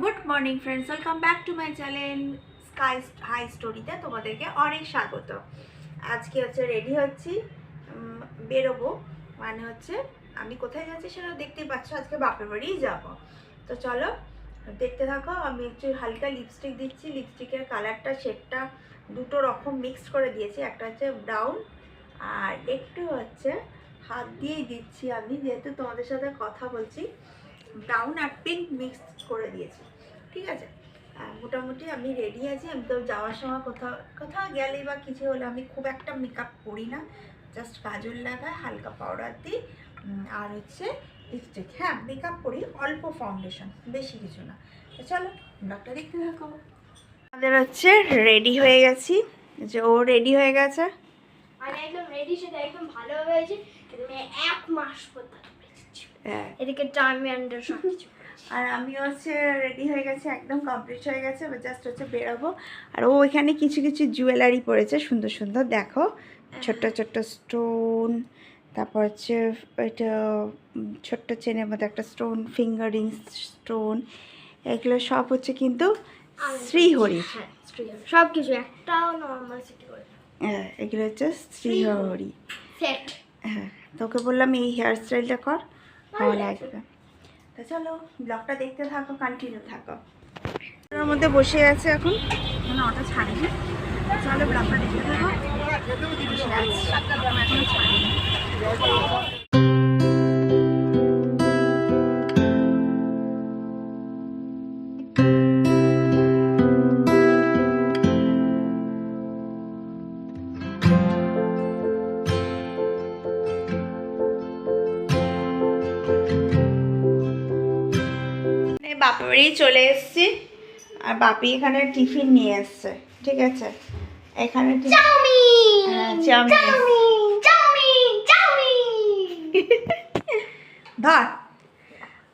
Good morning friends welcome back to my channel sky high স্টোরিতে তোমাদেরকে অনেক স্বাগত। আজকে হচ্ছে রেডি হচ্ছি বেরোবো। মানে হচ্ছে আমি কোথায় যাচ্ছি সেটা দেখতেই পাচ্ছ, আজকে বাপের বাড়িই যাব। তো চলো, দেখতে থাকো, আমি একটু হালকা লিপস্টিক দিচ্ছি। লিপস্টিকের কালারটা শেডটা দুটো রকম মিক্সড করে দিয়েছি। একটা হচ্ছে ব্রাউন আর একটু হচ্ছে হাত দিয়েই দিচ্ছি আমি। যেহেতু তোমাদের সাথে কথা বলছি ব্রাউন আর পিঙ্ক মিক্স করে দিয়েছি। ঠিক আছে? মোটামুটি আমি রেডি আছি। আমি তো যাওয়ার সময় কোথাও কোথাও গেলে বা কিছু হলে আমি খুব একটা মেকআপ করি না। জাস্ট কাজল লাগাই, হালকা পাউডার দিই আর হচ্ছে লিপস্টিক হ্যাঁ মেকআপ করি, অল্প ফাউন্ডেশন বেশি কিছু না। চলো ব্লগটা দেখতে থাকো। আমাদের হচ্ছে রেডি হয়ে গেছি। যে ও রেডি হয়ে গেছে। আমি একদম রেডি সেটা একদম ভালো হয়েছে। কিন্তু এক মাস পর। হ্যাঁ। এদিকে টাইম আন্ডার সব কিছু আর আমি হচ্ছে রেডি হয়ে গেছে একদম কমপ্লিট হয়ে গেছে জাস্ট হচ্ছে বেরোবো। আর ও এখানে কিছু কিছু জুয়েলারি পরেছে সুন্দর সুন্দর দেখো। ছোট্ট ছোট্ট স্টোন তারপর হচ্ছে এটা ছোট্ট চেনের মধ্যে একটা স্টোন ফিঙ্গারিং স্টোন এগুলো সব হচ্ছে কিন্তু শ্রীহরি হ্যাঁ সব কিছু একটাও নর্মাল হ্যাঁ এগুলো হচ্ছে শ্রীহরি হ্যাঁ তোকে বললাম এই হেয়ার স্টাইলটা কর। ভালো লাগবে। তো চলো ব্লগটা দেখতে থাকো কন্টিনিউ থাকো। ওর মধ্যে বসে আছে এখন। এখন অটো ছাড়িনি। চলো ব্লগটা দেখতে থাকো। এখনও ছাড়িনি। মানে চলে এসেছি। আর বাপি এখানে টিফিন নিয়ে এসছে ঠিক আছে? এখানে হ্যাঁ, ধর।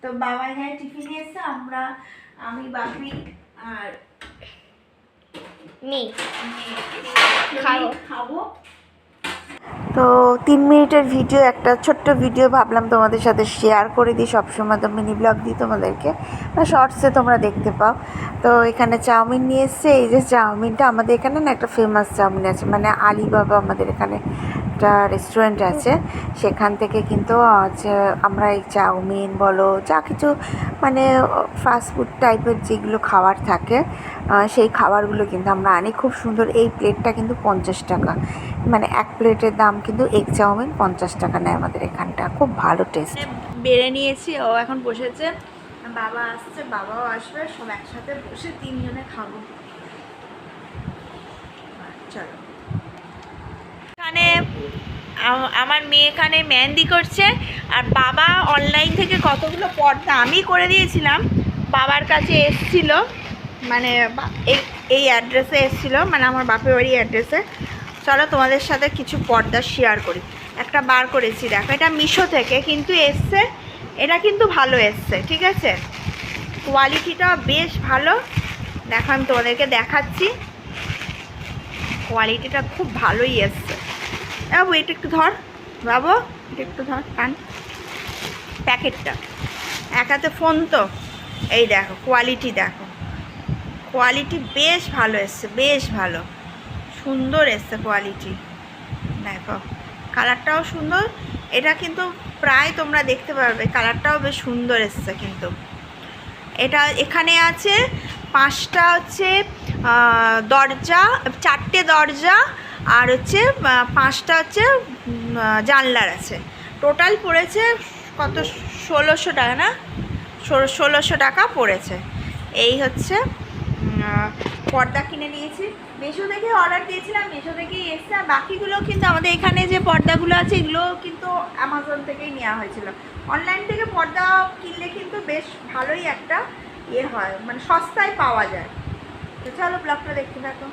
তো বাবা এখানে টিফিন নিয়ে এসছে আমরা আমি বাপি আর মি। খাব। খাব। তো তিন মিনিটের ভিডিও, একটা ছোট্ট ভিডিও ভাবলাম তোমাদের সাথে শেয়ার করে দিই। সবসময় তো মিনি ব্লগ দিই তোমাদেরকে। বা শর্টসে তোমরা দেখতে পাও। তো এখানে চাউমিন নিয়ে এসছে। এই যে চাউমিনটা আমাদের এখানে না একটা ফেমাস চাউমিন আছে। মানে আলিবাবা আমাদের এখানে। একটা রেস্টুরেন্ট আছে। সেখান থেকে কিন্তু আমরা এই চাউমিন বলো, যা কিছু মানে ফাস্টফুড টাইপের যেগুলো খাবার থাকে সেই খাবারগুলো কিন্তু আমরা আনি। খুব সুন্দর, এই প্লেটটা কিন্তু পঞ্চাশ টাকা। মানে এক প্লেটের দাম কিন্তু এগ চাউমিন পঞ্চাশ টাকা নেয় আমাদের এখানটা। খুব ভালো টেস্ট বেড়ে নিয়েছি, ও এখন বসেছে। বাবা আসছে, বাবাও আসবে, সব একসাথে বসে তিনজনে খাব। চলো। আমার মেয়ে এখানে মেহেন্দি করছে, আর বাবা অনলাইন থেকে কতগুলো পর্দা আমি করে দিয়েছিলাম, বাবার কাছে এসছিল মানে এই অ্যাড্রেসে এসছিল মানে আমার বাপের বাড়ি অ্যাড্রেসে চলো তোমাদের সাথে কিছু পর্দা শেয়ার করি। একটা বার করেছি, দেখো, এটা মিশো থেকে, কিন্তু এসছে, এটা কিন্তু ভালো এসছে, ঠিক আছে? কোয়ালিটিটা বেশ ভালো। দেখো, আমি তোমাদেরকে দেখাচ্ছি। কোয়ালিটিটা খুব ভালোই এসছে। বাবু এটা একটু ধর। বাবু এটা একটু ধর, কান। প্যাকেটটা। এক হাতে ফোন তো। এই দেখো কোয়ালিটি দেখো। কোয়ালিটি বেশ ভালো এসছে, বেশ ভালো। সুন্দর এসছে কোয়ালিটি দেখো কালারটাও সুন্দর। এটা কিন্তু প্রায় তোমরা দেখতে পারবে কালারটাও বেশ সুন্দর এসছে কিন্তু। এটা এখানে আছে পাঁচটা হচ্ছে দরজা, চারটে দরজা আর হচ্ছে পাঁচটা হচ্ছে জানলার আছে। টোটাল পড়েছে কত? ষোলোশো টাকা না? ষোলো- ষোলোশো টাকা পড়েছে। এই হচ্ছে পর্দা কিনে নিয়েছি। মেশো থেকে অর্ডার দিয়েছিলাম মেশো থেকেই এসছে। আর বাকিগুলো কিন্তু আমাদের এখানে যে পর্দাগুলো আছে, এগুলো কিন্তু অ্যামাজন থেকেই নেওয়া হয়েছিল। অনলাইন থেকে পর্দা কিনলে কিন্তু বেশ ভালোই একটা ইয়ে হয় মানে সস্তায় পাওয়া যায়। তো চলো ব্লগটা দেখতে থাকো।